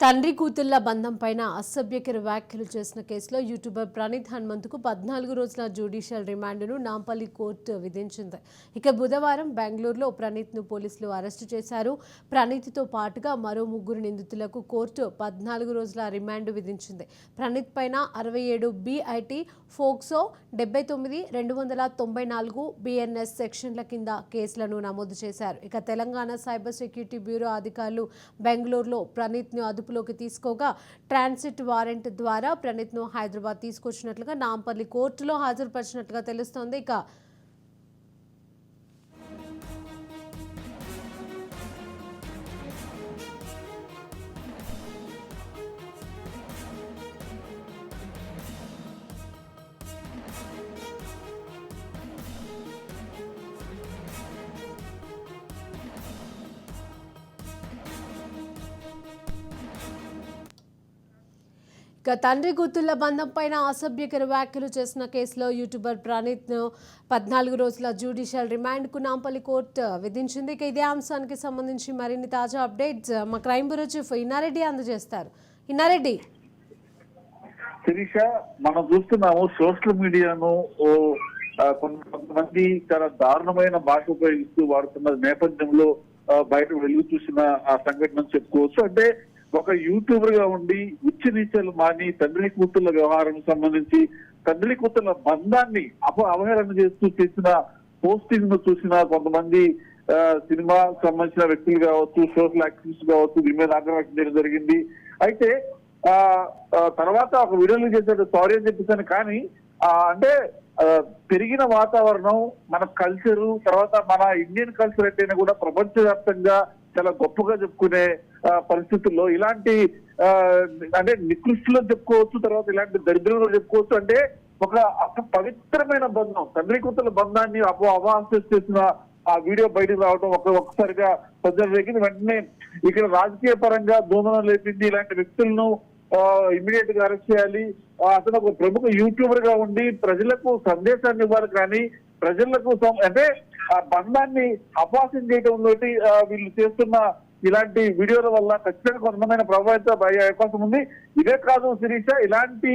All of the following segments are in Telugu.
తండ్రి కూతుళ్ళ బంధం పైన అసభ్యకర వ్యాఖ్యలు చేసిన కేసులో యూట్యూబర్ ప్రణీత్ హనుమంతుకు పద్నాలుగు రోజుల జ్యుడిషియల్ రిమాండ్ను నాంపల్లి కోర్టు విధించింది. ఇక బుధవారం బెంగళూరులో ప్రణీత్ను పోలీసులు అరెస్టు చేశారు. ప్రణీత్తో పాటుగా మరో ముగ్గురు నిందితులకు కోర్టు పద్నాలుగు రోజుల రిమాండ్ విధించింది. ప్రణీత్ పైన అరవై ఏడు బిఐటి ఫోక్సో డెబ్బై తొమ్మిది రెండు వందల తొంభై నాలుగు బిఎన్ఎస్ సెక్షన్ల కింద కేసులను నమోదు చేశారు. ఇక తెలంగాణ సైబర్ సెక్యూరిటీ బ్యూరో అధికారులు బెంగళూరులో ప్రణీత్ను అదుపులోకి తీసుకోగా ట్రాన్సిట్ వారెంట్ ద్వారా ప్రణీత్ను హైదరాబాద్ తీసుకొచ్చినట్లుగా నాంపల్లి కోర్టులో హాజరుపరిచినట్లుగా తెలుస్తోంది. ఇక ఇక తండ్రి గుర్తుల బంధం పైన అసభ్యకర వ్యాఖ్యలు చేసిన కేసులో యూట్యూబర్ ప్రణీత్ను పద్నాలుగు రోజుల జ్యుడిషియల్ రిమాండ్కు నాంపల్లి కోర్టు విధించింది. ఇక ఇదే అంశానికి సంబంధించి మరిన్ని తాజా అప్డేట్స్ మా క్రైమ్ బ్యూరో చీఫ్ ఇన్నారెడ్డి అందజేస్తారు. ఇన్నారెడ్డి. శిరీష మనం చూస్తున్నాము సోషల్ మీడియాను ఓ, కొంత- కొంతమంది చాలా దారుణమైన భాష ఉపయోగిస్తూ వాడుతున్న నేపథ్యంలో బయట వెలుగు చూసిన ఆ సంఘటన చెప్పుకోవచ్చు. అంటే ఒక యూట్యూబర్గా ఉండి ఉచ్చ నీచలు మాని తండ్రి కూతుళ్ళ వ్యవహారం సంబంధించి తండ్రి కూతుళ్ళ బంధాన్ని అప అవహేళన చేస్తూ చేసిన పోస్టింగ్ను చూసిన కొంతమంది సినిమా సంబంధించిన వ్యక్తులు కావచ్చు సోషల్ యాక్టివిస్ట్ కావచ్చు దీని మీద ఆగ్రహం వ్యక్తం చేయడం జరిగింది. అయితే ఆ తర్వాత ఒక వీడియోలు చేశాడు సారీ అని చెప్పేసాను. కానీ ఆ, అంటే పెరిగిన వాతావరణం మన కల్చరు తర్వాత మన ఇండియన్ కల్చర్ అంటేనే కూడా ప్రపంచవ్యాప్తంగా చాలా గొప్పగా చెప్పుకునే పరిస్థితుల్లో ఇలాంటి అంటే నికృష్టిలో చెప్పుకోవచ్చు తర్వాత ఇలాంటి దరిద్రంలో చెప్పుకోవచ్చు అంటే ఒక పవిత్రమైన బంధం తండ్రి కూతుల బంధాన్ని అపో అవాంఛ చేసిన ఆ వీడియో బయటకు రావడం ఒక ఒక్కసారిగా ప్రజలు రేగింది. వెంటనే ఇక్కడ రాజకీయ పరంగా దూమనం లేపింది ఇలాంటి వ్యక్తులను ఇమీడియట్గా అరెస్ట్ చేయాలి. అతను ఒక ప్రముఖ యూట్యూబర్గా ఉండి ప్రజలకు సందేశాన్ని ఇవ్వాలి కానీ ప్రజలకు అంటే ఆ బంధాన్ని అపాసం చేయడంలో వీళ్ళు చేస్తున్న ఇలాంటి వీడియోల వల్ల ఖచ్చితంగా కొంతమంది ప్రభావితం అయ్యే అవకాశం ఉంది. ఇదే కాదు శిరీష ఇలాంటి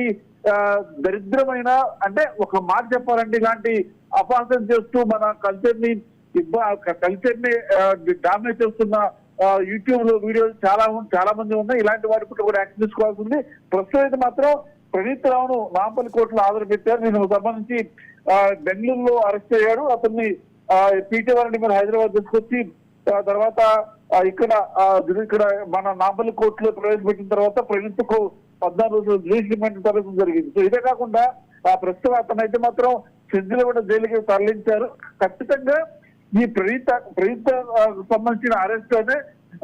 దరిద్రమైన అంటే ఒక మాట చెప్పాలంటే ఇలాంటి అపాసం చేస్తూ మన కల్చర్ని కల్చర్ని డామినేట్ చేస్తున్న యూట్యూబ్లో వీడియోలు చాలా చాలా మంది ఉన్నాయి. ఇలాంటి వారి పట్ల కూడా యాక్షన్ తీసుకోవాల్సి ఉంది. ప్రస్తుతం అయితే మాత్రం ప్రణీత్ రావును నాంపల్లి కోర్టులో ఆధార పెట్టారు. దీనికి సంబంధించి బెంగళూరులో అరెస్ట్ అయ్యాడు. అతన్ని పీటీ వారిని మరి హైదరాబాద్ తీసుకొచ్చి తర్వాత ఇక్కడ ఇక్కడ మన నాంపల్లి కోర్టులో ప్రవేశపెట్టిన తర్వాత ప్రణీత్కు పద్నాలుగు రోజులు జ్యుడిషియల్ రిమాండ్ తరలించడం జరిగింది. సో ఇదే కాకుండా ఆ ప్రస్తుతం అతనైతే మాత్రం కూడా జైలుకి తరలించారు. ఖచ్చితంగా ఈ ప్రణీత ప్రణీత సంబంధించిన అరెస్ట్ అనే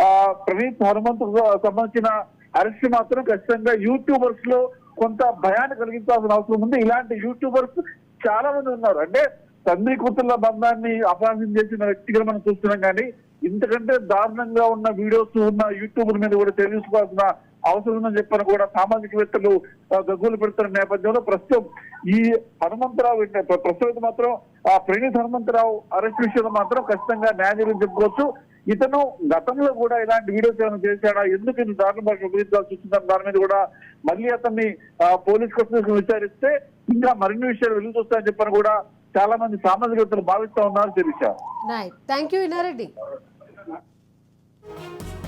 ఆ, ప్రణీత్ హనుమంత్ సంబంధించిన అరెస్ట్ మాత్రం ఖచ్చితంగా యూట్యూబర్స్లో కొంత భయాన్ని కలిగించాల్సిన అవసరం ఉంది. ఇలాంటి యూట్యూబర్స్ చాలా మంది ఉన్నారు. అంటే తండ్రి కూతుర్ల బంధాన్ని అపరాధం చేసిన వ్యక్తిగా మనం చూస్తున్నాం కానీ ఇంతకంటే దారుణంగా ఉన్న వీడియోస్ ఉన్న యూట్యూబ్ మీద కూడా తెలుసుకోవాల్సిన అవసరం ఉందని చెప్పని కూడా సామాజికవేత్తలు గగ్గులు పెడుతున్న నేపథ్యంలో ప్రస్తుతం ఈ హనుమంతరావు ప్రస్తుతం మాత్రం ఆ ప్రణీత్ హనుమంతరావు అరెస్ట్ విషయంలో మాత్రం ఖచ్చితంగా న్యాయం చెప్పుకోవచ్చు. ఇతను గతంలో కూడా ఇలాంటి వీడియోస్ ఏమైనా చేశాడా? ఎందుకు ఇది దారుణ భాష ఉపయోగించాల్సి వచ్చిందని దాని మీద కూడా మళ్ళీ అతన్ని పోలీస్ కస్టడీకి విచారిస్తే ఇంకా మరిన్ని విషయాలు వెలుగు చూస్తాయని చెప్పని కూడా చాలా మంది సామాజికవేత్తలు భావిస్తా ఉన్నారు శిరీష. Thank you Inna Reddy